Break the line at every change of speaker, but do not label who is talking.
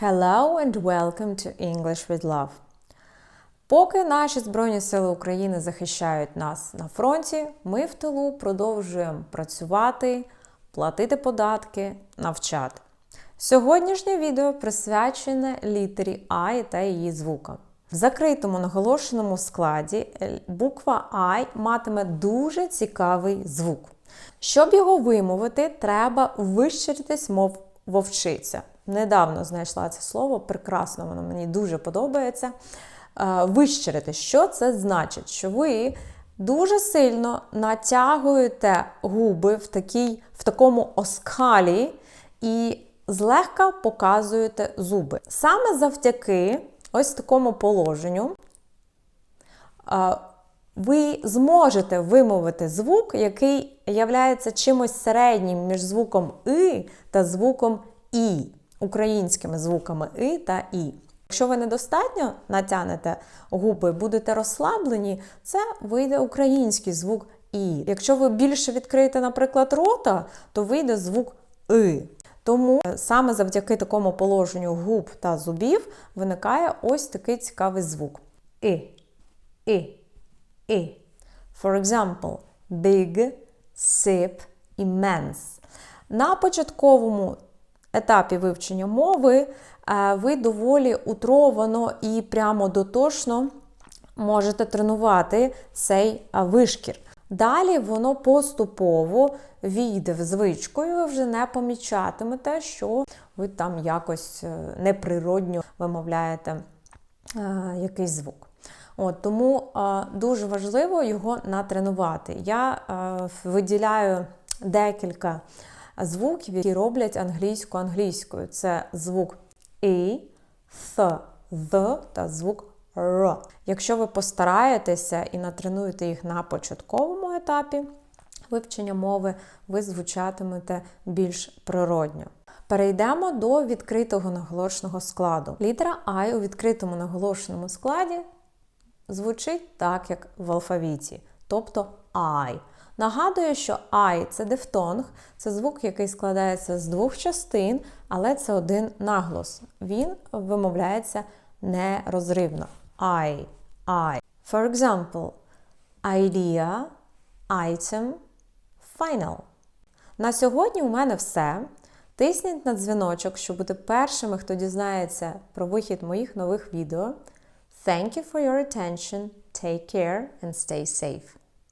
Hello and welcome to English with Love. Поки наші Збройні Сили України захищають нас на фронті, ми в тилу продовжуємо працювати, платити податки, навчати. Сьогоднішнє відео присвячене літері I та її звукам. В закритому наголошеному складі буква I матиме дуже цікавий звук. Щоб його вимовити, треба вищиритись, мов вовчиця. Недавно знайшла це слово, прекрасно, воно мені дуже подобається. Е, Вищирити, що це значить? Що ви дуже сильно натягуєте губи в, такій, в такому оскалі і злегка показуєте зуби. Саме завдяки ось такому положенню е, ви зможете вимовити звук, який є чимось середнім між звуком И та звуком І, українськими звуками И та І. Якщо ви недостатньо натягнете губи, будете розслаблені, це вийде український звук І. Якщо ви більше відкриєте, наприклад, рота, то вийде звук И. Тому е, саме завдяки такому положенню губ та зубів виникає ось такий цікавий звук. І. І. І. For example, big, sip, immense. На початковому етапі вивчення мови е, ви доволі утровано і прямо дотошно можете тренувати цей е, вишкір. Далі воно поступово війде в звичку, і ви вже не помічатимете, що ви там якось е, неприродньо вимовляєте якийсь звук. От, Тому а, дуже важливо його натренувати. Я а, виділяю декілька звуків, які роблять англійську англійською. Це звук І, Th, The та звук Р. Якщо ви постараєтеся і натренуєте їх на початковому етапі вивчення мови, ви звучатимете більш природньо. Перейдемо до відкритого наголошеного складу. Літера I у відкритому наголошеному складі звучить так, як в алфавіті, тобто I. Нагадую, що I це дифтонг, це звук, який складається з двох частин, але це один наголос. Він вимовляється нерозривно. I, I. For example, idea, item, final. На сьогодні у мене все. Тисніть на дзвіночок, щоб бути першими, хто дізнається про вихід моїх нових відео. Thank you for your attention. Take care and stay safe.